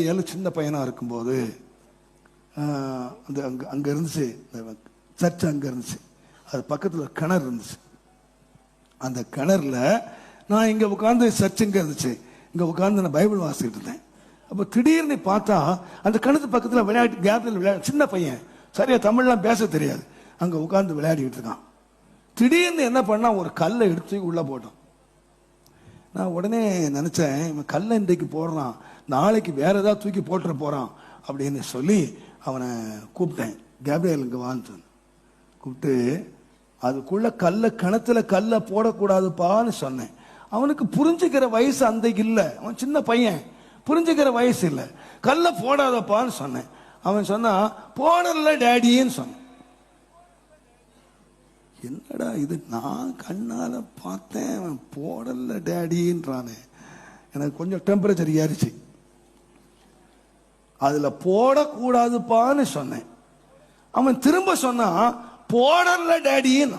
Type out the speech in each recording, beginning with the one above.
ஏழு சின்ன பையனாக இருக்கும்போது அந்த அங்கே அங்கே இருந்துச்சு சர்ச் அங்கே இருந்துச்சு அது பக்கத்தில் ஒரு கிணறு இருந்துச்சு. அந்த கிணறுல நான் இங்கே உட்காந்து சர்ச் இங்கே இருந்துச்சு? இங்கே உட்காந்து நான் பைபிள் வாசிக்கிட்டு இருந்தேன். அப்போ திடீர்னு பார்த்தா அந்த கிணத்து பக்கத்தில் விளையாட்டு கேப்ல விளையாடு சின்ன பையன். சரியா தமிழ்லாம் பேச தெரியாது. அங்கே உட்காந்து விளையாடிக்கிட்டு இருக்கான். திடீர்னு என்ன பண்ணால் ஒரு கல்லை எடுத்து உள்ளே போட்டோம் நான் உடனே நினச்சேன் இவன் கல்லை இன்றைக்கு போடுறான் நாளைக்கு வேற ஏதாவது தூக்கி போட்டுற போகிறான் அப்படின்னு சொல்லி அவனை கூப்பிட்டேன். கேப்ரியல் இங்கே வான்னு சொன்னேன். கூப்பிட்டு அதுக்குள்ள கல்லை கிணத்துல கல்லை போடக்கூடாதுப்பான்னு சொன்னேன். அவனுக்கு புரிஞ்சுக்கிற வயசு அந்த இல்லை. அவன் சின்ன பையன். புரிஞ்சுக்கிற வயசு இல்லை. கல்லை போடாதப்பான்னு சொன்னேன். அவன் சொன்னான் போடல டேடின்னு சொன்னான். என்னடா இது? நான் கண்ணால் பார்த்தேன் அவன் போடல டேடின்றானே. எனக்கு கொஞ்சம் டெம்பரேச்சர் ஏறிச்சு. அதில் போடக்கூடாதுப்பான்னு சொன்னேன். அவன் திரும்ப சொன்னான் போடல டேடின்னு.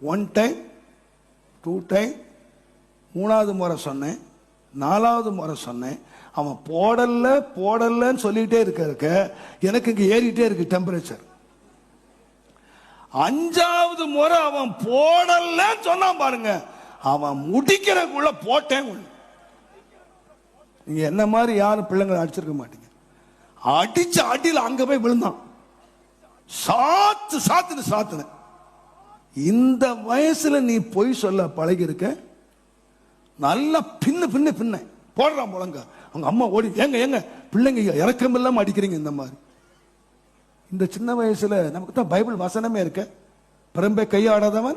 ஒன் டைம் டூ டைம் மூணாவது முறை சொன்னேன் நாலாவது முறை சொன்னேன். அவன் போடல போடலன்னு சொல்லிகிட்டே இருக்க இருக்க எனக்கு இங்கே ஏறிட்டே இருக்கு டெம்பரேச்சர் அஞ்சாவது முறை அவன் போடலன்னு சொன்னான் பாருங்க. அவன் முடிக்கிறக்குள்ள போட்டேன் நீங்க என்ன மாதிரி யாரும் பிள்ளைங்களை அடிச்சிருக்க மாட்டீங்க? அடிச்ச அடியில் அங்க போய் விழுந்தான். சாத்து சாத்துன்னு சாத்துன இந்த வயசுல நீ பொய் சொல்ல பழகி இருக்க நல்லா பின்னு பின்னு பின்ன. போடுறான் முழங்க அவங்க அம்மா ஓடி ஏங்க ஏங்க பிள்ளைங்க இறக்கம் இல்லாம அடிக்கிறீங்க இந்த மாதிரி. இந்த சின்ன வயசுல நமக்கு தான் பைபிள் வசனமே இருக்கு. பெரும்பை கையாடாதவன்?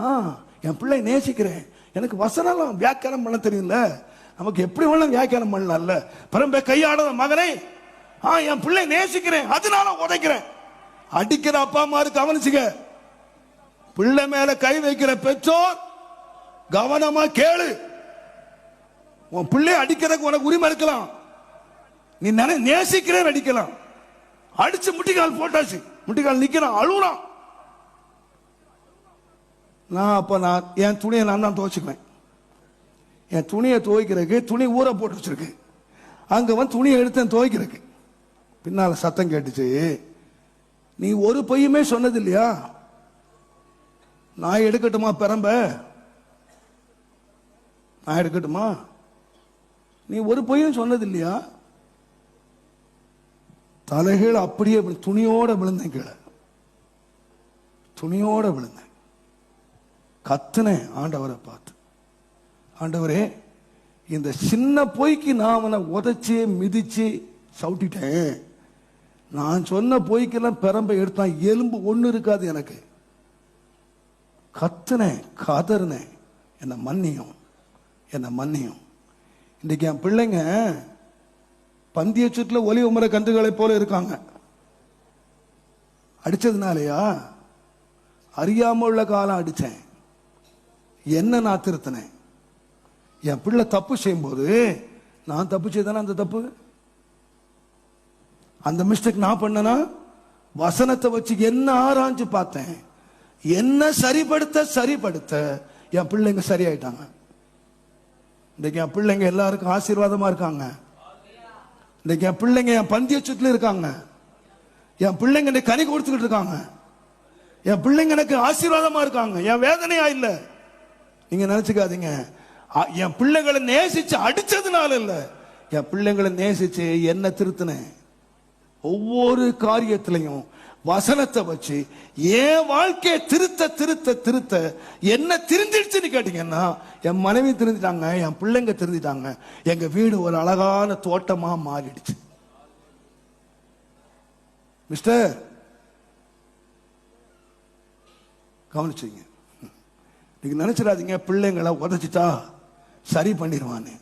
ஆ என் பிள்ளை நேசிக்கிறேன். எனக்கு வசனம் வியாக்கியானம் பண்ண தெரியும்ல. நமக்கு எப்படி வேணாலும் வியாக்கியானம் பண்ணலாம்ல. பெரும்பை கையாடாத மகனை ஆ என் பிள்ளை நேசிக்கிறேன். அதனால உதைக்கிறேன். அடிக்கிற அப்பா அம்மா கவனிச்சுக்க. பிள்ளை மேல கை வைக்கிற பெற்றோர் கவனமா கேளு. உன் பிள்ளை அடிக்கிறதுக்கு உனக்கு உரிமை இருக்கலாம். நீ நினை நேசிக்கிறேன் அடிக்கலாம். அடிச்சு முட்டிக்கால் போட்டாச்சு. முட்டிக்கால் நிக்கிறான் அழுகுறான் நான் அப்ப நான் என் துணியை நான் தான் துவைச்சுக்குவேன். என் துணியை துவைக்கிறதுக்கு துணி ஊற போட்டு வச்சிருக்கு. அங்க வந்து துணியை எடுத்தேன் துவைக்கிறதுக்கு. பின்னால சத்தம் கேட்டுச்சு. நீ ஒரு பையுமே சொன்னது இல்லையா நான் எடுக்கட்டுமா பெரம்ப? நான் எடுக்கட்டுமா? நீ ஒரு பொய்யும் சொன்னது இல்லையா தலைகீழ அப்படியே துணியோட விழுந்தேன் கீழே. துணியோட விழுந்தேன். கத்துனேன் ஆண்டவரை பார்த்து. ஆண்டவரே இந்த சின்ன பொய்க்கு நான் அவனை உதச்சி மிதிச்சு சவுட்டிட்டேன். நான் சொன்ன பொய்க்கெல்லாம் பெரம்பை எடுத்தான். எலும்பு ஒன்று இருக்காது எனக்கு. கத்துனேன் கதறினேன். என்னை மன்னியும். என்னை மன்னியும். இன்னைக்கு என் பிள்ளைங்க பந்திய சுற்றுல ஒலிவு முறை கன்றுகளை போல இருக்காங்க. அடிச்சதுனாலயா? அறியாம உள்ள காலம் அடிச்சேன். என்ன நான் திருத்தினேன்? என் பிள்ளை தப்பு செய்யும்போது நான் தப்பு செய்தானே அந்த தப்பு? அந்த மிஸ்டேக் நான் பண்ணனா? வசனத்தை வச்சு என்ன ஆராய்ஞ்சு பார்த்தேன். என்ன சரிப்படுத்த சரிப்படுத்த என் பிள்ளைங்க சரியாயிட்டாங்க. இன்னைக்கு என் பிள்ளைங்க எல்லாருக்கும் ஆசீர்வாதமா இருக்காங்க. இன்னைக்கு என் பிள்ளைங்க என் பந்திய சுற்றுல இருக்காங்க. என் பிள்ளைங்க இன்னைக்கு கனி கொடுத்துக்கிட்டு இருக்காங்க. என் பிள்ளைங்க எனக்கு ஆசீர்வாதமா இருக்காங்க. என் வேதனையா இல்ல. நீங்க நினைச்சுக்காதீங்க. என் பிள்ளைகளை நேசிச்சு அடிச்சதுனால இல்ல. என் பிள்ளைங்களை நேசிச்சு என்ன திருத்தினேன். ஒவ்வொரு காரியத்திலையும் வசனத்தை வச்சு என் வாழ்க்கையை திருத்த திருத்த திருத்த என்ன திருந்திடுச்சுன்னு கேட்டீங்கன்னா என் மனைவி திருந்திட்டாங்க என் பிள்ளைங்க திருந்திட்டாங்க. எங்க வீடு ஒரு அழகான தோட்டமா மாறிடுச்சு. மிஸ்டர் கவனிச்சுங்க. நீங்க நினைச்சிடாதீங்க பிள்ளைங்களை உதச்சிட்டா சரி பண்ணிடுவான்னு.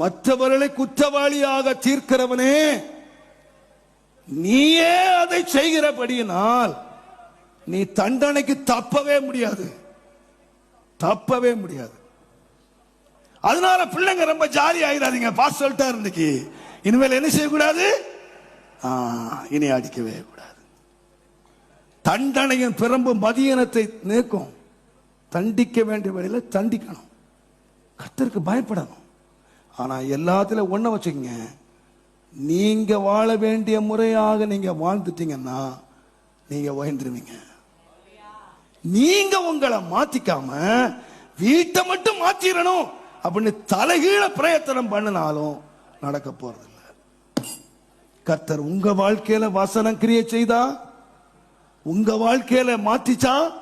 மற்றவர்களை குற்றவாளியாக தீர்க்கிறவனே நீயே அதை செய்கிறபடியினால் நீ தண்டனைக்கு தப்பவே முடியாது. தப்பவே முடியாது. அதனால பிள்ளைங்க ரொம்ப ஜாலி ஆயிடாதீங்க. பாஸ் சொல்லிட்டாரு இன்னைக்கு. இனிமேல் என்ன செய்யக்கூடாது? இனி அடிக்கவே கூடாது. தண்டனையின் பிறம்பு மதியனத்தை நீக்கும். தண்டிக்க வேண்டிய வழியில் தண்டிக்கணும். கத்திற்கு பயப்படணும். ஆனா எல்லாத்துல ஒன்றை வச்சுக்கோங்க. நீங்க வாழ வேண்டிய முறையாக நீங்க வாழ்ந்துட்டீங்கன்னா நீங்க உயர்ந்துருவீங்க. நீங்க உங்களை மாத்திக்காம வீட்டை மட்டும் மாத்திரணும் அப்படின்னு தலைகீழ பிரயத்தனம் பண்ணினாலும் நடக்க போறதில்ல. கர்த்தர் உங்க வாழ்க்கையில வசனம் கிரியை செய்தா? உங்க வாழ்க்கையில மாத்திச்சா?